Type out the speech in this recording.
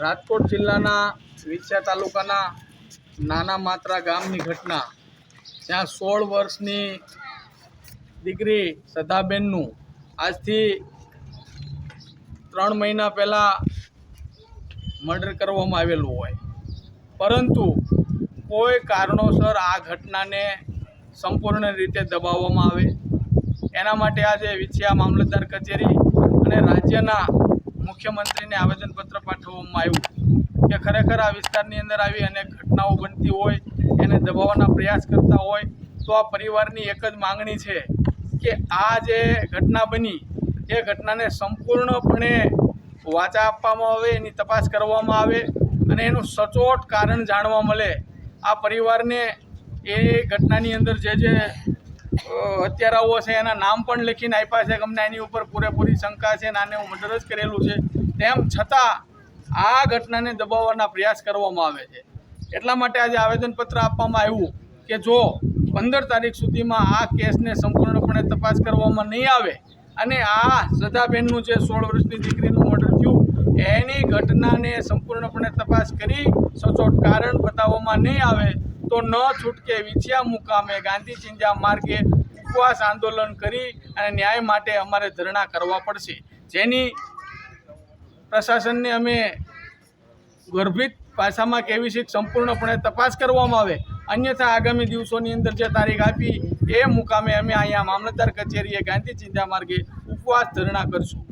રાજકોટ જિલ્લાના વિછિયા તાલુકાના નાના માત્રા ગામની ઘટના. જ્યાં સોળ વર્ષની દીકરી સદાબેનનું આજથી ત્રણ મહિના પહેલાં મર્ડર કરવામાં આવેલું હોય. પરંતુ કોઈ કારણોસર આ ઘટનાને સંપૂર્ણ રીતે દબાવવામાં આવે. એના માટે આજે વિછિયા મામલતદાર કચેરી અને રાજ્યના મુખ્યમંત્રીને આવેદનપત્ર પાઠવવામાં આવ્યું કે ખરેખર આ વિસ્તારની અંદર આવી અનેક ઘટનાઓ બનતી હોય, એને દબાવવાના પ્રયાસ કરતા હોય, તો આ પરિવારની એક જ માંગણી છે કે આ જે ઘટના બની, એ ઘટનાને સંપૂર્ણપણે વાચા આપવામાં આવે, એની તપાસ કરવામાં આવે અને એનું સચોટ કારણ જાણવા મળે. આ પરિવારને એ ઘટનાની અંદર જે જે અ, આવો છે એના નામ પણ લખીને આપ્યા છે અમને એની ઉપર પૂરેપૂરી શંકા છે અને આને હું મર્ડર જ કરેલું છે. તેમ છતાં આ ઘટનાને દબાવવાના પ્રયાસ કરવામાં આવે છે. એટલા માટે આજે આવેદનપત્ર આપવામાં આવ્યું કે જો પંદર તારીખ સુધીમાં આ કેસને સંપૂર્ણપણે તપાસ કરવામાં નહીં આવે અને આ શ્રદ્ધાબેનનું જે સોળ વર્ષની દીકરીનું મર્ડર થયું એની ઘટનાને સંપૂર્ણપણે તપાસ કરી સચોટ કારણ બતાવવામાં નહીં આવે તો ન છૂટકે વિછિયા મુકામે ગાંધી ચિંધ્યા માર્ગે ઉપવાસ આંદોલન કરી અને ન્યાય માટે અમારે ધરણા કરવા પડશે. જેની પ્રશાસનને અમે ગર્ભિત ભાષામાં કેવી છે સંપૂર્ણપણે તપાસ કરવામાં આવે. અન્યથા આગામી દિવસોની અંદર જે તારીખ આપી, એ મુકામે અમે અહીંયા મામલતદાર કચેરીએ ગાંધી ચિંતા માર્ગે ઉપવાસ ધરણા કરશું.